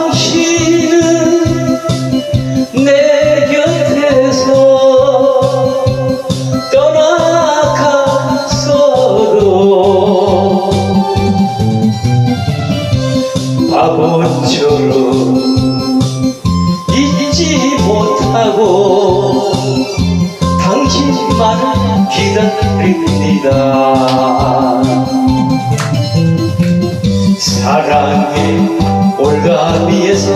당신은 내 곁에서 떠나갔어도 바보처럼 잊지 못하고 당신만을 기다립니다. 사랑의 올가미에서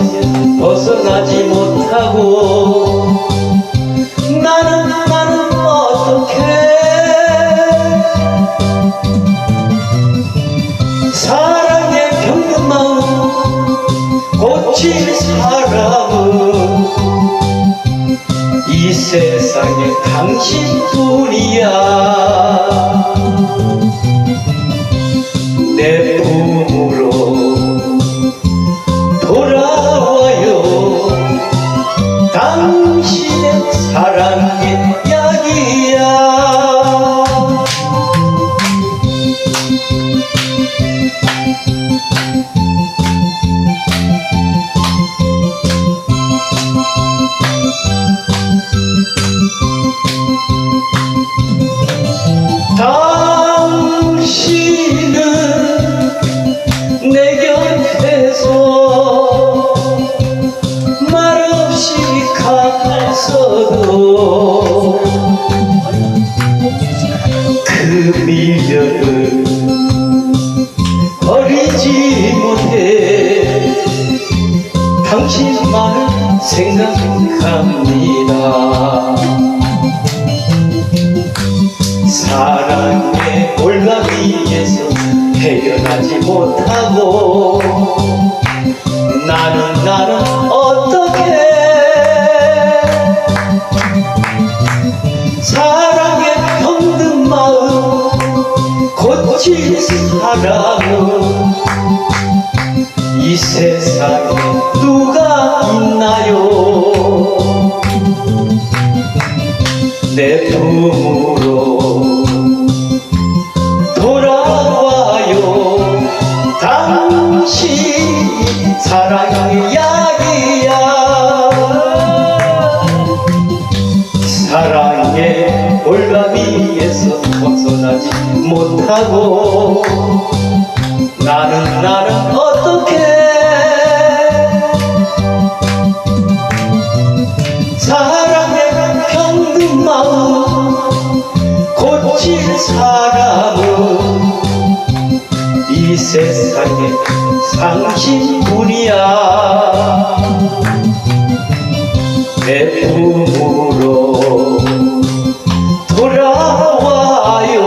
벗어나지 못하고 나는 나는 어떻게 사랑에 병든 마음 고칠 사람은 이 세상에 당신뿐이야. 내 당신은 내 곁에서 말없이 갔어도 그 미련을 버리지 못해. 당신만을 생각합니다. 사랑 못하고 나는 나는 어떻게 사랑에 병든 마음 고칠 사람은 이 세상에 누가 있나요? 내 품으 사랑의 약이야 사랑의 올가미에서 벗어나지 못하고 나는 나는 어떻게 사랑 이 세상에 상신뿐이야. 내 품으로 돌아와요.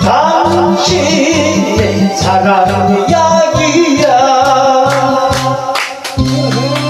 당신의 사랑이